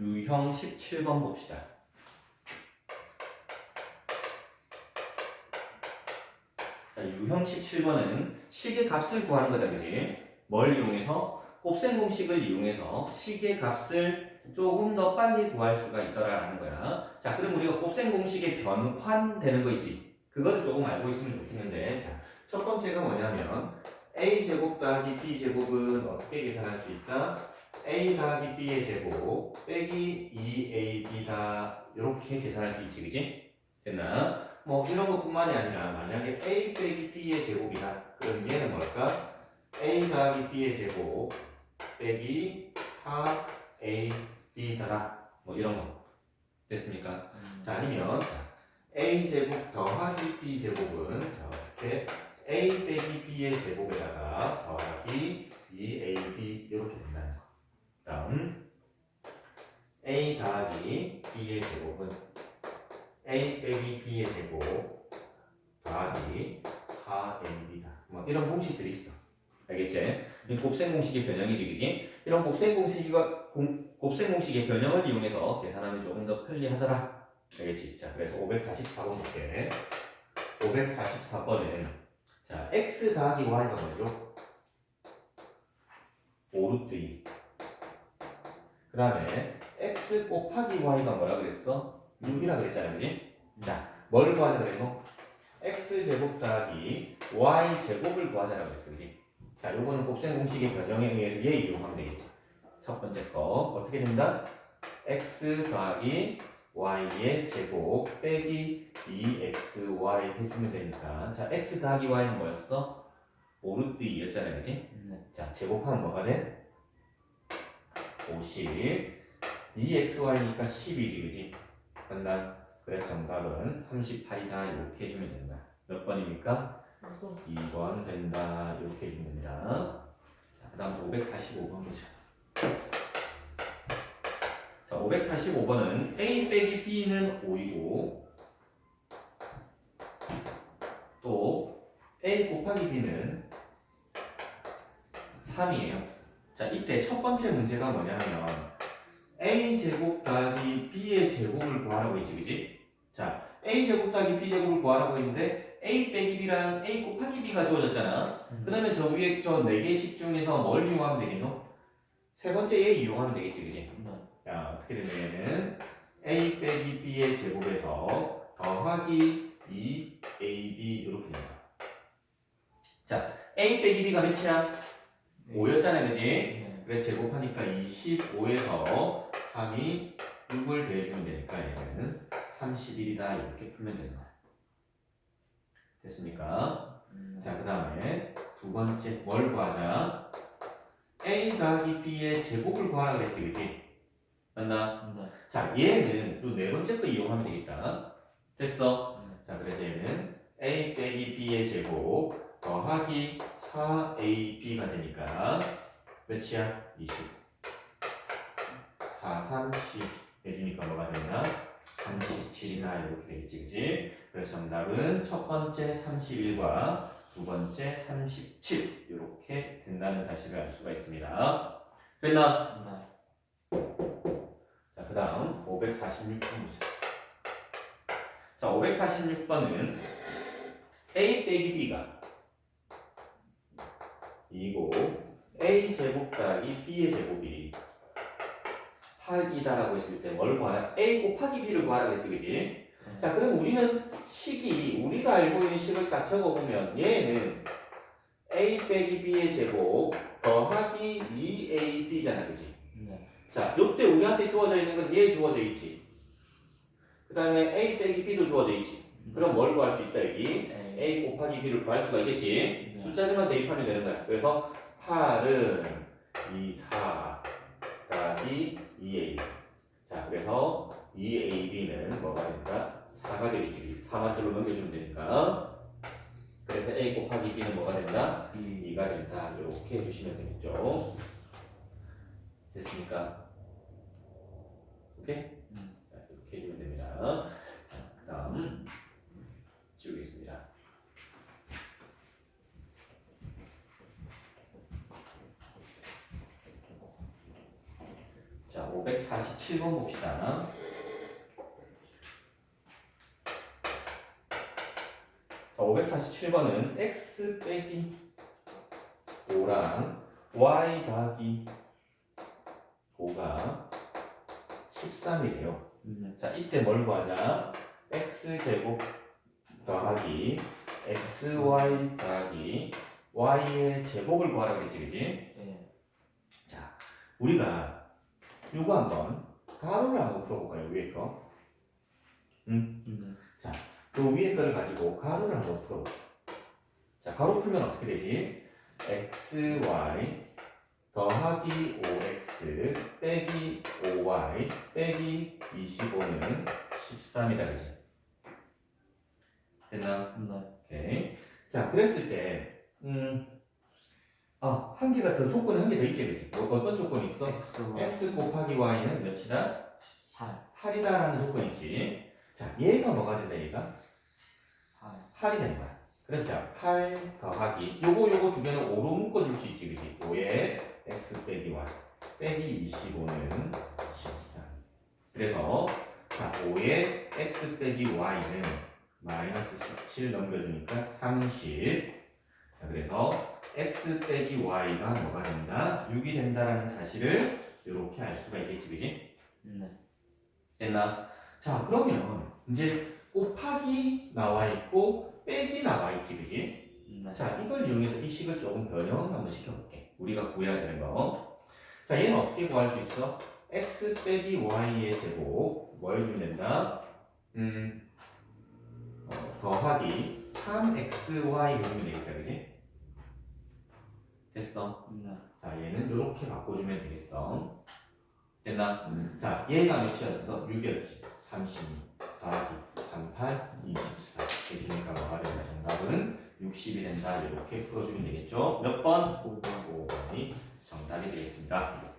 유형 17번 봅시다. 자, 유형 17번은 식의 값을 구하는 거다, 그지? 뭘 이용해서? 곱셈 공식을 이용해서 식의 값을 조금 더 빨리 구할 수가 있더라라는 거야. 자, 그럼 우리가 곱셈 공식의 변환되는 거 있지? 그거를 조금 알고 있으면 좋겠는데, 자, 첫 번째가 뭐냐면 a 제곱 더하기 b 제곱은 어떻게 계산할 수 있다? A 더하기 b의 제곱 빼기 2ab다 이렇게 계산할 수 있지, 그지? 됐나? 뭐 이런 것뿐만이 아니라 만약에 a 빼기 b의 제곱이다. 그럼 얘는 뭘까? a 더하기 b의 제곱 빼기 4ab더라. 뭐 이런 거 됐습니까? 자 아니면 자, a 제곱 더하기 b 제곱은 자 어떻게 a 빼기 b의 제곱에다가 더하기 2ab 이렇게 된다는 거. 다음 a 더하기 b의 제곱은 a 빼기 b의 제곱 더하기 4ab다. 뭐 이런 공식들이 있어. 알겠지? 이 곱셈 공식의 변형이지, 그지? 이런 곱셈 공식이가 공- 곱셈 공식의 변형을 이용해서 계산하면 조금 더 편리하더라. 알겠지? 자, 그래서 544번 볼게. 544번은 자, x 더하기 y가 뭐죠? 5루트 2. 그 다음에 x 곱하기 y가 뭐라 그랬어? 6이라 그랬잖아, 그지? 자, 뭘 구하자 그랬노? x 제곱 더하기 y 제곱을 구하자라고 그랬어, 그지? 자, 요거는 곱셈 공식의 변형에 의해서 얘 이용하면 되겠지. 첫 번째 거 어떻게 된다? x 더하기 y의 제곱 빼기 2xy 해주면 되니까 자 x 더하기 y는 뭐였어? 5루트 2였잖아 그지? 자 제곱하면 뭐가 돼? 50 2xy니까 10이지 그지? 간다 그래서 정답은 38이다 이렇게 해주면 된다 몇 번입니까? 2번 된다 이렇게 해주면 됩니다 자 그 다음 545번 보자 자, 545번은 A 빼기 B는 5이고 또 A 곱하기 B는 3이에요. 자, 이때 첫 번째 문제가 뭐냐면 A 제곱 더하기 B의 제곱을 구하라고 했지, 그지? 자, A 제곱 더하기 B 제곱을 구하라고 했는데 A 빼기 B랑 A 곱하기 B가 주어졌잖아. 그 다음에 저 위에 저 4개씩 중에서 뭘 이용하면 되겠노? 세 번째 얘 이용하면 되겠지, 그지? 자, 어떻게 되냐면은 a 빼기 b의 제곱에서 더하기 2ab 이렇게 된다. 자, a 빼기 b가 몇이야? 5였잖아, 그지? 그래 제곱하니까 25에서 3이 6을 더해주면 되니까 얘는 31이다 이렇게 풀면 되는 거야. 됐습니까? 자, 그 다음에 두 번째 뭘 구하자? a 더하기 b의 제곱을 구하라 그랬지, 그지? 맞나? 자, 얘는 요 네 번째 거 이용하면 되겠다. 됐어? 자, 그래서 얘는 a 빼기 b의 제곱 더하기 4ab가 되니까 몇이야? 20. 4, 3, 10 해주니까 뭐가 되나? 37이나 이렇게 되겠지, 그지? 그래서 정답은 첫 번째 31과 두 번째 37 이렇게 된다는 사실을 알 수가 있습니다. 됐나? 자, 그 다음 546번 보자. 자, 546번은 a 빼기 b가 이고 a 제곱 더하기 b의 제곱이 8이다라고 했을 때 뭘 구하라? a 곱하기 b를 구하라 그랬지, 그지? 자, 그럼 우리는 식이 우리가 알고 있는 식을 딱 적어보면 얘는 a 빼기 b의 제곱 더하기 2ab잖아, 그지? 자, 요때 우리한테 주어져 있는 건 얘 주어져 있지. 그 다음에 a 빼기 b도 주어져 있지. 그럼 뭘 구할 수 있다, 여기? A 곱하기 b를 구할 수가 있겠지. 숫자들만 대입하면 되는 거야. 그래서 8은 2, 4 더하기 2a. 자, 그래서 2ab는 뭐가 된다? 4가 되겠지. 4만 줄로 넘겨주면 되니까. 그래서 a 곱하기 b는 뭐가 된다? 2가 된다. 이렇게 해주시면 되겠죠. 됐습니까? 오케이? 자, 이렇게 해주면 됩니다. 자, 그 다음 지우겠습니다. 자, 547 547번 봅시다. 자, 547번은 x 빼기 5랑 y 더하기 5가 13이래요. 네. 자, 이때 뭘 구하자? x 제곱 더하기 xy 더하기 y의 제곱을 구하라고 했지, 그지? 예. 자, 우리가 요거 한번 가로를 한번 풀어볼까요, 위에 거? 네. 요 위에 거를 가지고 가로를 한번 풀어볼게요. 자, 가로 풀면 어떻게 되지? xy 더하기 5x 빼기 5y 빼기 25는 13이다, 그지? 됐나? 네. 오케이. 자, 그랬을 때, 음, 아, 한 개가 더 조건이 한 개 더 있지? 뭐 어떤 조건이 있어? X x 곱하기 y는 몇이다? 8 8이다라는 조건이지. 자, 얘가 뭐가 된다, 얘가? 8 8이 되는 거야. 그래서 자, 8 더하기 요거 요거 두 개는 5로 묶어줄 수 있지, 그지? 5에 x 빼기 y 빼기 25는 13. 그래서 자, 5에 x 빼기 y는 마이너스 17 넘겨주니까 30. 자, 그래서 x 빼기 y가 뭐가 된다? 6이 된다라는 사실을 이렇게 알 수가 있겠지, 그지? 네. 됐나? 자, 그러면 이제 곱하기 나와 있고 빼기 나와 있지, 그지? 네. 자, 이걸 이용해서 이 식을 조금 변형 한번 시켜볼게. 우리가 구해야 되는 거. 자, 얘는 어떻게 구할 수 있어? x 빼기 y의 제곱 뭐 해주면 된다? 음, 어, 더하기 3xy 해주면 되겠다, 그지? 됐어. 네. 자, 얘는 이렇게 바꿔주면 되겠어. 됐나? 자, 얘가 몇이었어? 6이었지. 32 더하기 38, 24. 해주니까 뭐가 된다? 정답은 60이 된다. 이렇게 풀어주면 되겠죠? 몇 번? 5번 5번이 정답이 되겠습니다.